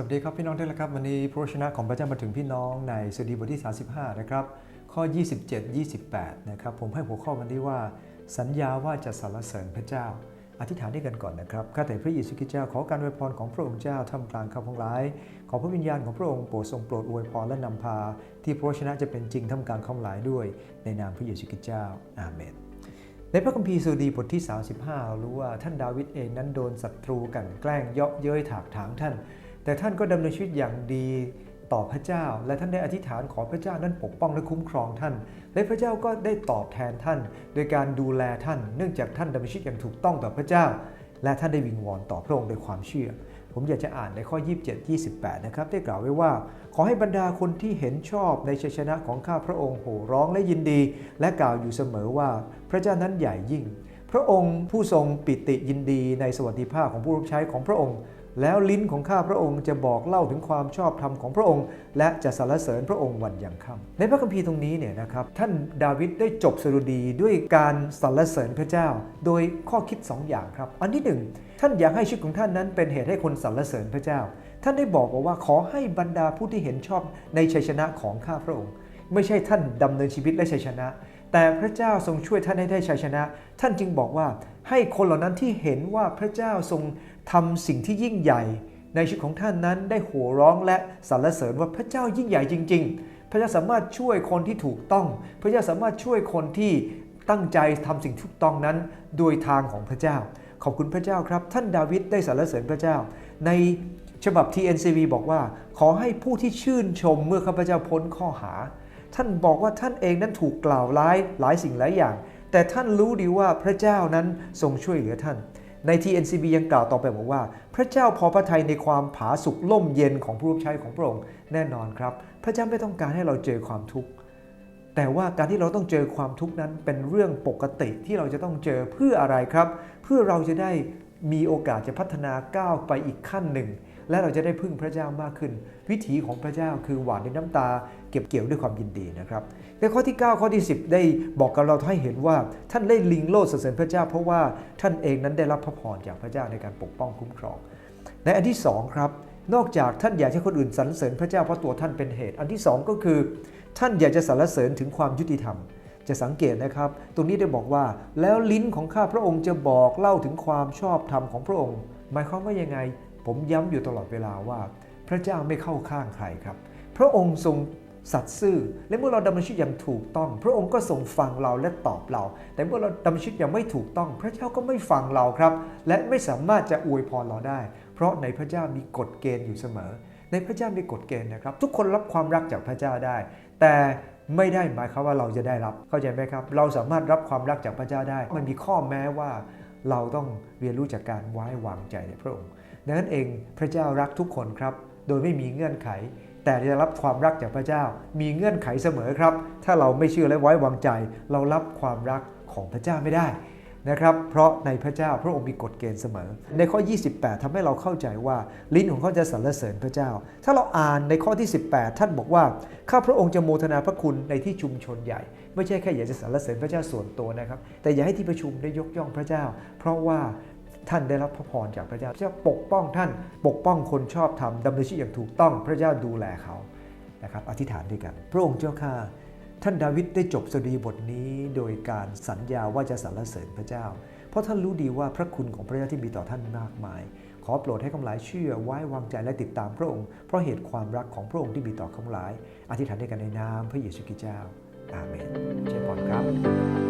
สวัสดีครับพี่น้องทุกท่านครับวันนี้พระวจนะของพระเจ้ามาถึงพี่น้องในสดีบทที่ 35 นะครับ ข้อ 27 28 นะครับ ผมให้หัวข้อวันนี้ว่า สัญญาว่าจะสรรเสริญพระเจ้า อธิษฐานด้วยกันก่อนนะครับข้าแต่พระเยซูคริสต์เจ้าขอการอวยพรของพระองค์เจ้าท่ามกลางคำของร้าย ขอพระวิญญาณของพระองค์โปรดทรงโปรดอวยพรและนำพา ที่พระวจนะจะเป็นจริงท่ามกลางคำหลายด้วย ในนามพระเยซูคริสต์เจ้าอาเมนในพระคัมภีร์สดีบทที่ 35รารู้ว่าท่านดาวิดเองนั้นโดนศัตรูกันแกล้งเยาะเย้ยถากถางท่าน แต่ท่านก็ดำเนินชีวิตอย่างดีต่อพระเจ้า และท่านได้อธิษฐานขอพระเจ้านั้นปกป้องและคุ้มครองท่าน และพระเจ้าก็ได้ตอบแทนท่าน โดยการดูแลท่าน เนื่องจากท่านดำเนินชีวิตอย่างถูกต้องต่อพระเจ้า และท่านได้วิงวอนต่อพระองค์ด้วยความเชื่อ ผมอยากจะอ่านในข้อ 27 28 นะครับ ได้กล่าวไว้ว่า ขอให้บรรดาคนที่เห็นชอบในชัยชนะของข้าพระองค์โห่ร้องและยินดี และกล่าวอยู่เสมอว่า พระเจ้านั้นใหญ่ยิ่ง พระองค์ผู้ทรงปิติยินดีในสวัสดิภาพของผู้รับใช้ของพระองค์ แล้วลิ้นของข้าพระองค์จะบอกเล่าถึงความชอบธรรมของพระองค์ และจะสรรเสริญพระองค์วันยังค่ำในพระคัมภีร์ตรงนี้เนี่ยนะครับท่านดาวิดได้จบสดุดีด้วยการสรรเสริญพระเจ้า โดยข้อคิด2อย่างครับ อันที่หนึ่งท่านอยากให้ชีวิตของท่านนั้นเป็นเหตุให้คนสรรเสริญพระเจ้า ท่านได้บอกว่าขอให้บรรดาผู้ที่เห็นชอบในชัยชนะของข้าพระองค์ ไม่ใช่ท่านดำเนินชีวิตและชัยชนะแต่พระเจ้าทรงช่วยท่านให้ได้ชัยชนะ ท่านจึงบอกว่าให้คนเหล่านั้นที่เห็นว่าพระเจ้าทรง ทำสิ่งที่ยิ่งใหญ่ ในชีวิตของท่านนั้นได้โห่ร้องและสรรเสริญว่าพระเจ้ายิ่งใหญ่จริง ๆ พระเจ้าสามารถช่วยคนที่ถูกต้อง พระเจ้าสามารถช่วยคนที่ตั้งใจทำสิ่งถูกต้องนั้นโดยทางของพระเจ้า ขอบคุณพระเจ้าครับ ท่านดาวิดได้สรรเสริญพระเจ้า ในฉบับ TNCV บอกว่า ขอให้ผู้ที่ชื่นชมเมื่อข้าพเจ้าพ้นข้อหา ท่านบอกว่าท่านเองนั้นถูกกล่าวร้ายหลายสิ่งหลายอย่าง แต่ท่านรู้ดีว่าพระเจ้านั้นทรงช่วยเหลือท่าน ใน TNCB ยังกล่าวต่อไปบอกว่า พระเจ้าพอพระทัยในความผาสุกล่มเย็นของผู้รับใช้ของพระองค์แน่นอนครับ พระเจ้าไม่ต้องการให้เราเจอความทุกข์แต่ว่าการที่เราต้องเจอความทุกข์นั้นเป็นเรื่องปกติที่เราจะต้องเจอเพื่ออะไรครับ เพื่อเราจะได้มีโอกาสจะพัฒนาก้าวไปอีกขั้นหนึ่ง และเราจะได้พึ่งพระเจ้ามากขึ้น วิถีของพระเจ้าคือหวานในน้ำตา เก็บเกี่ยวด้วยความยินดีนะครับในข้อที่ 9 ข้อที่ 10 ได้บอกกับเราให้เห็นว่า ท่านได้ลิงโลดสรรเสริญพระเจ้า เพราะว่าท่านเองนั้นได้รับพระพรจากพระเจ้าในการปกป้องคุ้มครอง ในอันที่2ครับนอกจากท่านอยากให้คนอื่นสรรเสริญพระเจ้าเพราะตัวท่านเป็นเหตุ อันที่ 2 ก็คือ ท่านอยากจะสรรเสริญถึงความยุติธรรมจะสังเกตนะครับ ตรงนี้ได้บอกว่า แล้วลิ้นของข้าพระองค์จะบอกเล่าถึงความชอบธรรมของพระองค์ หมายความว่ายังไง ผมย้ำอยู่ตลอดเวลาว่า พระเจ้าไม่เข้าข้างใครครับ พระองค์ทรงสัตย์ซื่อ และเมื่อเราดำเนินชีวิตอย่างถูกต้อง พระองค์ก็ทรงฟังเราและตอบเรา แต่เมื่อเราดำเนินชีวิตอย่างไม่ถูกต้อง พระเจ้าก็ไม่ฟังเราครับ และไม่สามารถจะอวยพรเราได้ เพราะในพระเจ้ามีกฎเกณฑ์อยู่เสมอ ในพระเจ้ามีกฎเกณฑ์นะครับ ทุกคนรับความรักจากพระเจ้าได้ แต่ไม่ได้หมายความว่าเราจะได้รับ เข้าใจไหมครับ เราสามารถรับความรักจากพระเจ้าได้ มันมีข้อแม้ว่า เราต้องเรียนรู้จากการไว้วางใจในพระองค์ ดังนั้นเองพระเจ้ารักทุกคนครับ โดยไม่มีเงื่อนไข แต่จะรับความรักจากพระเจ้า มีเงื่อนไขเสมอครับ ถ้าเราไม่เชื่อและไว้วางใจ เรารับความรักของพระเจ้าไม่ได้ นะครับ เพราะในพระเจ้าพระองค์มีกฎเกณฑ์เสมอ ในข้อ 28ทำให้เราเข้าใจว่าลิ้นของเขาจะสรรเสริญพระเจ้า ถ้าเราอ่านในข้อที่ 18 ท่านบอกว่าข้าพระองค์จะโมทนาพระคุณในที่ชุมชนใหญ่ ไม่ใช่แค่อยากจะสรรเสริญพระเจ้าส่วนตัวนะครับ แต่อยากให้ที่ประชุมได้ยกย่องพระเจ้า เพราะว่าท่านได้รับพระพรจากพระเจ้าพระเจ้าปกป้องท่านปกป้องคนชอบธรรมดำเนินชีวิตอย่างถูกต้องพระเจ้าดูแลเขานะครับอธิษฐานด้วยกัน พระองค์เจ้าข้า ท่านดาวิดได้จบสดีบทนี้โดยการสัญญาว่าจะสรรเสริญพระเจ้า เพราะท่านรู้ดีว่าพระคุณของพระเจ้าที่มีต่อท่านมากมาย ขอโปรดให้ข้าหลายเชื่อไว้วางใจและติดตามพระองค์ เพราะเหตุความรักของพระองค์ที่มีต่อข้าหลาย อธิษฐานด้วยกันในนามพระเยซูคริสต์เจ้า อาเมนเชิญพรครับ